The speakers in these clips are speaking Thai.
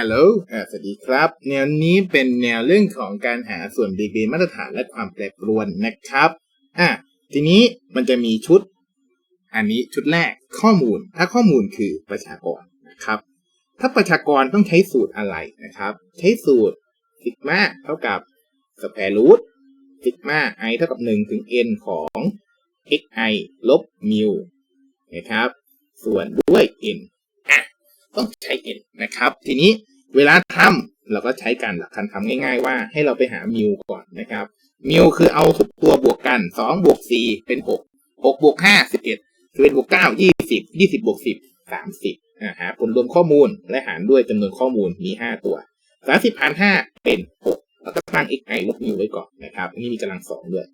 ฮัลโหลอ่าสวัสดีครับ แนวนี้เป็นแนวเรื่องของการหาส่วนดีกรีมาตรฐานและความแปรปรวนนะครับ อะ ทีนี้มันจะมีชุด อันนี้ชุดแรกข้อมูล ถ้าข้อมูลคือประชากรนะครับ ถ้าประชากรต้องใช้สูตรอะไรนะครับ ใช้สูตรซิกมาเท่ากับสแควร์รูทซิกมาไอเท่ากับ 1 ถึง n ของ xi ลบมิวนะครับ ส่วนด้วย n อะ ต้องใช้ n นะครับ ทีนี้เวลาทำเราก็ใช้การหลักการทำง่ายๆ ว่าให้เราไปหามิวก่อนนะครับมิวคือเอาทุกตัวบวกกัน2บวก4เป็น6 6บวก5 11 11บวก9 20 20บวก10 30อ่าหาผลรวมข้อมูลและหารด้วยจำนวนข้อมูลมี 5 ตัว 30พัน5เป็น 6 แล้วก็ตั้ง xi ลบมิวไว้ก่อนนะครับนนี้มีกำลัง 2 ด้วย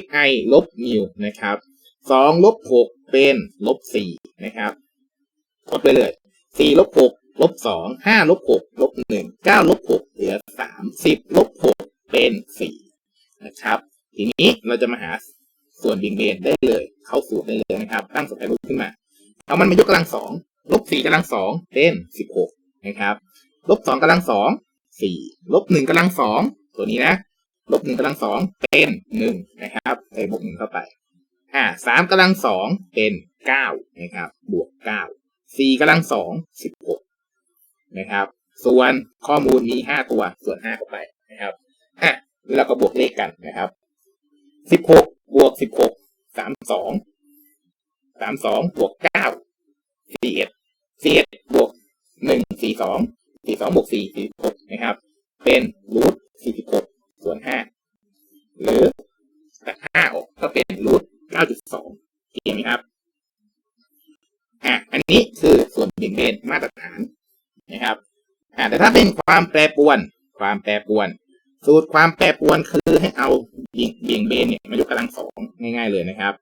xi ลบมิวนะครับ2ลบ6เป็นลบ4นะครับกดไปเลย 4ลบ6ลบ2 5ลบ6ลบ1 9ลบ6เหลือ3 10ลบ6เป็น4นะครับ ทีนี้เราจะมาหาส่วนบิงเบนได้เลย เข้าสูตรได้เลยนะครับ ตั้งสมการรูปขึ้นมาเอามันมายกกำลังสองลบสี่กำลังสองเป็นสิบหกนะครับลบสองกำลังสองสี่ลบหนึ่งกำลังสองตัวนี้นะลบหนึ่งกำลังสองเป็นหนึ่งนะครับใส่บวกหนึ่งเข้าไปอ่าสามกำลังสองเป็นเก้านะครับ บวกเก้า สี่กำลังสองสิบหกนะครับ ส่วนข้อมูลมีห้าตัวส่วนห้าเข้าไปนะครับอะแล้วก็บวกเลขกันนะครับสิบหกบวกสิบหกสามสองสามสองบวกเก้าสี่เอ็ดสี่เอ็ดบวกหนึ่งสี่สองสี่สองบวกสี่สี่หกนะครับ เป็นรูทสี่สิบหกส่วนห้าหรือตัดห้าออกก็เป็นรูทเก้าจุดสองเขียนไหมครับ อะอันนี้คือส่วนเบี่ยงเบนมาตรฐานนะครับอ่าแต่ถ้าเป็นความแปรปรวน ความแปรปรวน สูตรความแปรปรวนคือให้เอาเบี่ยงเบี่ยงเบนเนี่ยมายกกำลังสองง่ายๆเลยนะครับ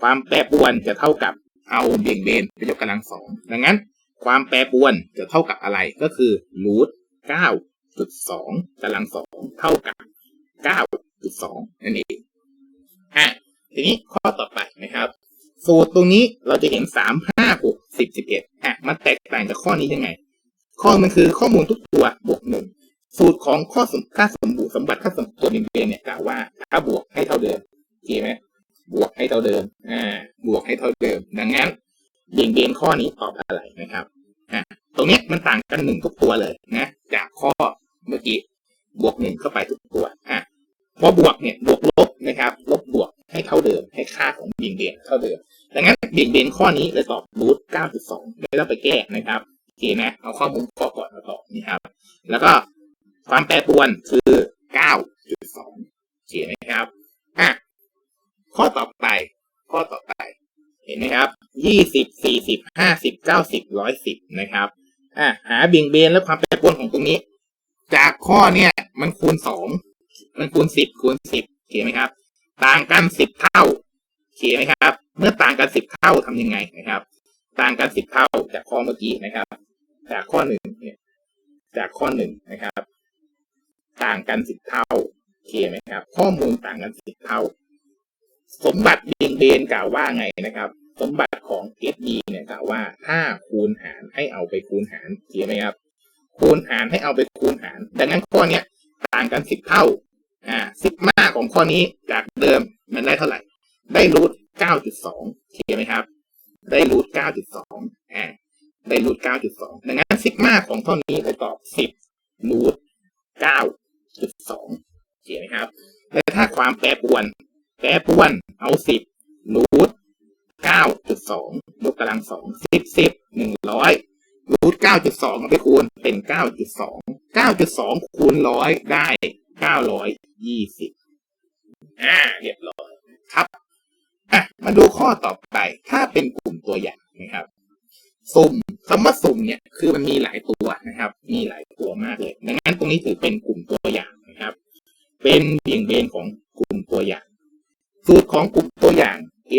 ความแปรปรวนจะเท่ากับเอาเบี่ยงเบนไปยกกำลังสองดังนั้น ความแปรปรวนจะเท่ากับอะไรก็คือรูทเก้าจุดสองกำลังสองเท่ากับเก้าจุดสองนั่นเองอะทีนี้ข้อต่อไปนะครับ สูตรตรงนี้เราจะเห็นสามห้าหกสิบสิบเอ็ดอะมันแตกต่างจากข้อนี้ยังไง ข้อมันคือข้อมูลทุกตัวบวกหนึ่งสูตรของข้อสมค่าสมบูรณ์สมบัติค่าสมบูรณ์เบนเนี่ยกล่าวว่าถ้าบวกให้เท่าเดิมโอเคไหมบวกให้เท่าเดิมอ่าบวกให้เท่าเดิม ดังนั้นเบี่ยงเบนข้อนี้ตอบอะไรนะครับอ่าตรงนี้มันต่างกันหนึ่งทุกตัวเลยนะจากข้อเมื่อกี้บวกหนึ่งเข้าไปทุกตัวอ่าพอบวกเนี่ยบวกลบนะครับ ลบบวกให้เท่าเดิมให้ค่าของเบี่ยงเบนเท่าเดิม ดังนั้นเบี่ยงเบนข้อนี้เลยตอบรูท9.2 ไม่ต้องไปแก้นะครับโอเคนะเอาข้อมูลข้อก่อนมาตอบนี่ครับ แล้วก็ความแปรปรวนคือ 9.2เขียนไหมครับอะข้อต่อไป ข้อต่อไป เห็นไหมครับยี่สิบสี่สิบห้าสิบเก้าสิบร้อยสิบนะครับอะหาเบี่ยงเบนและความแปรปรวนของตรงนี้ จากข้อเนี่ยมันคูณสองมันคูณสิบคูณสิบเขียนไหมครับ ต่างกันสิบเท่า เขียไหมครับ เมื่อต่างกันสิบเท่าทำยังไงนะครับ ต่างกันสิบเท่าจากข้อเมื่อกี้นะครับ จากข้อหนึ่งเนี่ย จากข้อหนึ่งนะครับ ต่างกันสิบเท่าเคไหมครับ ข้อมูลต่างกันสิบเท่า สมบัติเบียงเบนกล่าวว่าไงนะครับ สมบัติของ s d เนี่ยกล่าวว่าถ้าคูณหารให้เอาไปคูณหารเคไหมครับ คูณหารให้เอาไปคูณหาร ดังนั้นข้อเนี้ยต่างกันสิบเท่า อ่าสิบมาของข้อนี้จากเดิมมันได้เท่าไหร่ ได้รูทเก้าจุดสองเคไหมครับ ได้รูทเก้าจุดสองอ่าได้รูทเก้าจุดสองดังนั้นสิบมาของข้อนี้เลยตอบสิบรูทเก้าจุดสองเขียนนะครับ และถ้าความแปรปรวน แปรปรวนเอาสิบรูทเก้าจุดสองยกกำลังสองสิบสิบหนึ่งร้อยรูทเก้าจุดสองไปคูณเป็นเก้าจุดสองเก้าจุดสองคูณร้อยได้เก้าร้อยยี่สิบอ่าเรียบร้อยครับ อะมาดูข้อต่อไป ถ้าเป็นกลุ่มตัวอย่างนะครับ สุ่มคำว่าสุ่มเนี่ยคือมันมีหลายตัวนะครับ มีหลายตัวมากเลย ดังนั้นตรงนี้ถือเป็นกลุ่มตัวอย่างนะครับ เป็นเบี่ยงเบนของกลุ่มตัวอย่าง สูตรของกลุ่มตัวอย่าง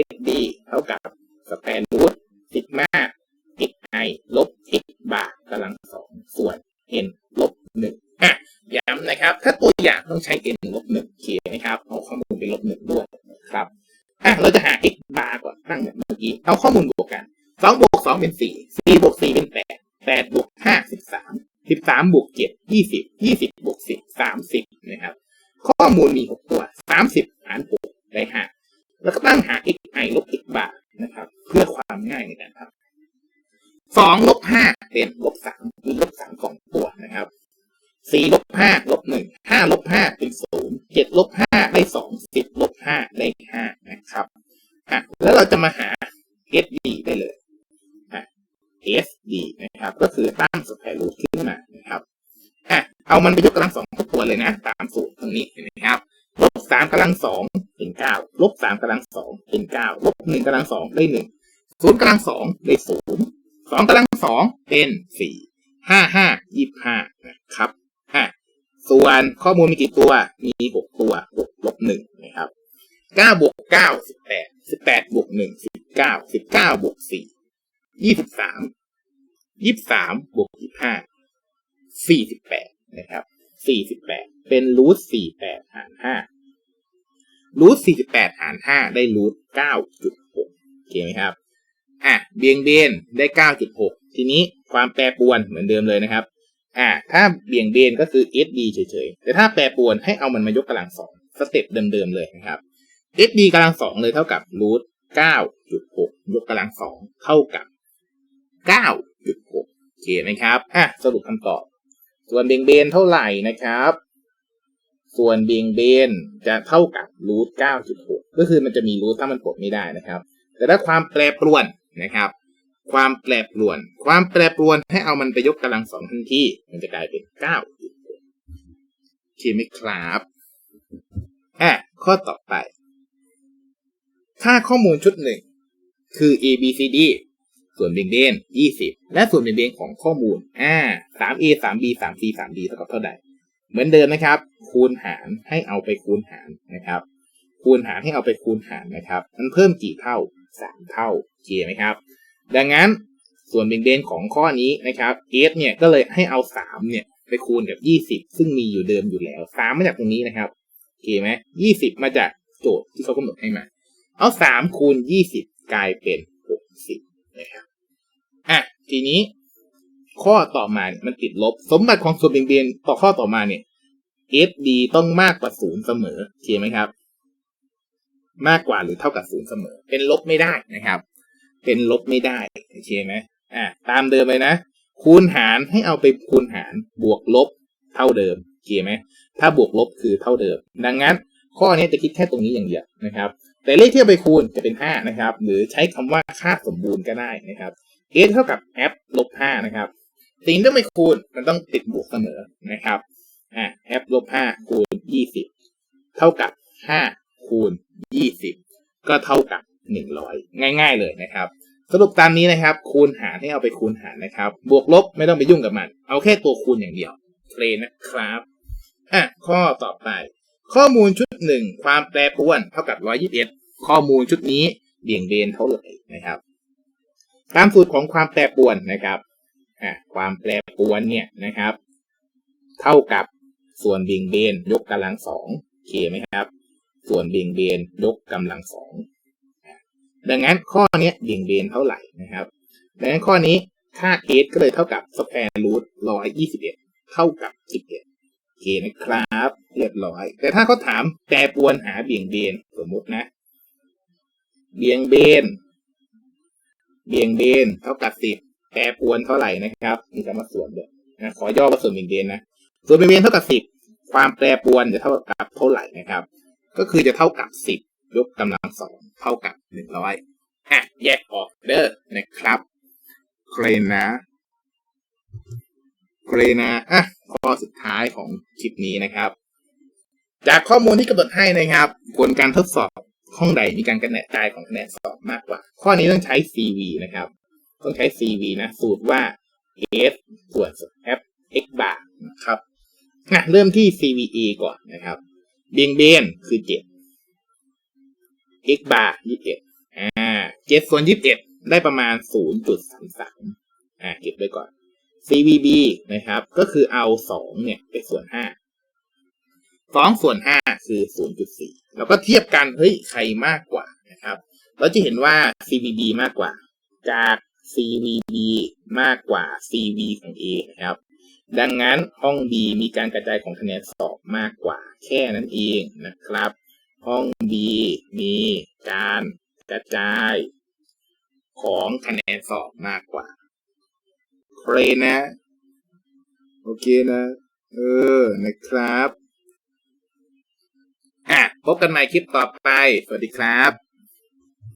SD เท่ากับสแปนรูทซิกมาิ i ลบ x บาร์กำลังสองส่วน n ลบหนึ่งอะย้ำนะครับ ถ้าตัวอย่างต้องใช้ n ลบหนึ่งเขียนนะครับ เอาข้อมูลไปลบหนึ่งด้วยนะครับ อะเราจะหา x บาร์ก่อนตั้งแบบเมื่อกี้ เอาข้อมูลบวกกันสองบวกสองเป็นสี่สี่บวกสี่เป็นแปดแปดบวกห้าสิบสามสิบสามบวกเจ็ดยี่สิบยี่สิบบวกสิบสามสิบนะครับ ข้อมูลมีหกตัวสามสิบหารหกได้ห้าแล้วก็ตั้งหา x i ลบ x บาร์นะครับ เพื่อความง่ายในการทำสองลบห้าเป็นลบสามมีลบสามสองตัวนะครับสี่บห้าลบ เอามันไปยกกำลังสองทุกตัวเลยนะ ตามสูตรตรงนี้เห็นะครับลบสามกำลังสองเป็นเก้าลบสามกำลังสองเป็นเก้าลบหนึ่งกำลังสองได้หนึ่งศูนย์กำลังสองได้ศูนย์สองกำลังสองเป็นสี่ห้าห้ายี่ห้านะครับอะส่วนข้อมูลมีกี่ตัวมีหกตัวหกลบหนึ่งนะครับเก้าบวกเก้าสิบแปดสิบแปดบวกหนึ่งสิบเก้าสิบเก้าบวกสี่ยี่สิบสามยี่สิบสามบวกยี่ห้าสี่สิบแปด นะครับสี่สิบแปดเป็นรูทสี่แปดหารห้ารูทสี่สิบแปดหารห้าได้รูทเก้าจุดหกโอเคไหมครับ อะ เบี่ยงเบนได้เก้าจุดหกทีนี้ความแปรปรวนเหมือนเดิมเลยนะครับ อ่าถ้าเบี่ยงเบนก็คือ SD เฉยๆ แต่ถ้าแปรปรวนให้เอามันมายกกำลังสองสเต็ปเดิมๆเลยนะครับ SD กำลังสองเลยเท่ากับรูทเก้าจุดหกยกกำลังสองเท่ากับเก้าจุดหกโอเคไหมครับ อะ สรุปคำตอบ ส่วนเบี่ยงเบนเท่าไหร่นะครับ ส่วนเบี่ยงเบนจะเท่ากับรูทเก้าจุดหกก็คือมันจะมีรูทถ้ามันกดไม่ได้นะครับ แต่ถ้าความแปรปรวนนะครับ ความแปรปรวน ความแปรปรวนให้เอามันไปยกกำลังสองทันทีมันจะกลายเป็นเก้าจุดหกโอเคไหมครับอะข้อต่อไป ค่าข้อมูลชุดหนึ่งคือ A B C D ส่วนเบี่ยงเบน20 และส่วนเบี่ยงเบนของข้อมูลอ่า 3A 3B 3C 3D เท่ากับเท่าใด เหมือนเดิมนะครับ คูณหารให้เอาไปคูณหารนะครับ คูณหารให้เอาไปคูณหารนะครับ มันเพิ่มกี่เท่า 3 เท่าโอเคไหมครับ ดังนั้นส่วนเบี่ยงเบนของข้อนี้นะครับ S เนี่ยก็เลยให้เอา 3 เนี่ยไปคูณกับ 20 ซึ่งมีอยู่เดิมอยู่แล้ว 3 มาจากตรงนี้นะครับโอเคไหม20 มาจากโจทย์ที่เขากำหนดให้มา เอา 3 คูณ 20 กลายเป็น 60 นะครับอะทีนี้ ข้อต่อมาเนี่ยมันติดลบ สมบัติของส่วนเบี่ยงเบนต่อข้อต่อมาเนี่ย SD ต้องมากกว่าศูนย์เสมอโอเคไหมครับ มากกว่าหรือเท่ากับศูนย์เสมอ เป็นลบไม่ได้นะครับ เป็นลบไม่ได้โอเคไหมอ่าตามเดิมเลยนะ คูณหารให้เอาไปคูณหารบวกลบเท่าเดิมโอเคไหมถ้าบวกลบคือเท่าเดิม ดังนั้น ข้อนี้จะคิดแค่ตรงนี้อย่างเดียวนะครับ แต่เลขที่เอาไปคูณจะเป็น 5 นะครับ หรือใช้คำว่าค่าสมบูรณ์ก็ได้นะครับ s เท่ากับ f ลบ5นะครับ สิ่งที่ไม่คูณมันต้องติดบวกเสมอนะครับอ่า f ลบ5คูณ 20 เท่ากับ 5 คูณ 20 ก็เท่ากับ 100 ง่ายๆเลยนะครับ สรุปตามนี้นะครับ คูณหารให้เอาไปคูณหารนะครับ บวกลบไม่ต้องไปยุ่งกับมัน เอาแค่ตัวคูณอย่างเดียวเพลนะครับอะข้อต่อไป ข้อมูลชุดหนึ่งความแปรปรวนเท่ากับ 121 ข้อมูลชุดนี้เบี่ยงเบนเท่าไหร่นะครับ ตามสูตรของความแปรปรวนนะครับอะความแปรปรวนเนี่ยนะครับ เท่ากับส่วนเบี่ยงเบนยกกำลังสองเคไหมครับ ส่วนเบี่ยงเบนยกกำลังสองดังนั้นข้อนี้เบี่ยงเบนเท่าไหร่นะครับ ดังนั้นข้อนี้ค่า s ก็เลยเท่ากับ square root 121เอ็ดเท่ากับ11โอเคนะครับ เรียบร้อย แต่ถ้าเขาถามแปรปวนหาเบี่ยงเบนสมมตินะ เบี่ยงเบน เบี่ยงเบนเท่ากับ10แปรปวนเท่าไหร่นะครับมีคำว่าส่วนเดียวนะขอย่อว่าส่วนเบี่ยงเบนนะส่วนเบี่ยงเบนเท่ากับ10ความแปรปวนจะเท่ากับเท่าไหร่นะครับ ก็คือจะเท่ากับ10ยกกำลังสองเท่ากับหนึ่งร้อยอะแยกออกเด้อนะครับเกรนนะ เกรนนะอะข้อสุดท้ายของคลิปนี้นะครับ จากข้อมูลที่กำหนดให้นะครับผลการทดสอบห้องใดมีการกระแนกายของคะแนนสอบมากกว่า ข้อนี้ต้องใช้ CV นะครับ ต้องใช้ CV นะ สูตรว่า S ส่วน F x bar นะครับอะเริ่มที่ CVE ก่อนนะครับ เบียงเบนคือ 7 x bar 21อ่า7ส่วน21 ได้ประมาณ 0.33อ่าเก็บไว้ก่อน CVB นะครับ ก็คือเอา 2 เนี่ยไปส่วน 5 2 ส่วน 5 คือ 0.4 แล้วก็เทียบกันเฮ้ยใครมากกว่านะครับ เราจะเห็นว่า CVB มากกว่า จาก CVB มากกว่า CV ของ A นะครับ ดังนั้นห้อง B มีการกระจายของคะแนนสอบมากกว่า แค่นั้นเองนะครับ ห้อง B มีการกระจายของคะแนนสอบมากกว่า เครนะ โอเคนะ เออ นะครับ อะ พบกันใหม่คลิปต่อไป สวัสดีครับ